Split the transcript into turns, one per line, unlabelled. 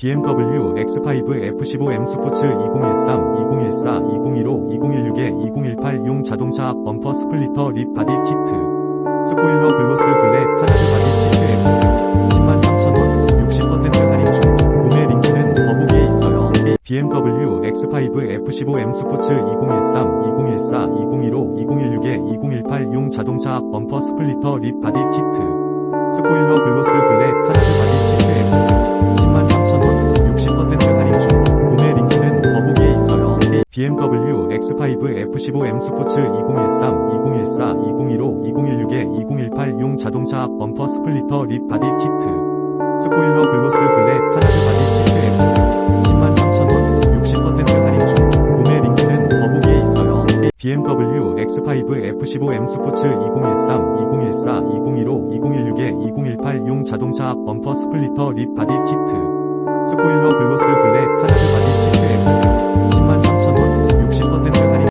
BMW X5 F15M 스포츠 2013, 2014, 2015, 2016에 2018 용 자동차 앞 범퍼 스플리터 립 바디 키트. 스포일러 글로스 블랙 카나드 바디 키트 X. 103,000원, 60% 할인 중. 구매 링크는 더보기에 있어요. BMW X5 F15M 스포츠 2013, 2014, 2015, 2016에 2018 용 자동차 앞 범퍼 스플리터 립 바디 키트. 스포일러 글로스 BMW X5 F15M 스포츠 2013, 2014, 2015, 2016에 2018용 자동차 앞 범퍼 스플리터 립 바디 키트. 스포일러 글로스 블랙 카나드 바디 키트 X 103,000원 60% 할인 중. 구매 링크는 더보기에 있어요. BMW X5 F15M 스포츠 2013, 2014, 2015, 2016에 2018용 자동차 앞 범퍼 스플리터 립 바디 키트. 스포일러 글로스 블랙 카나드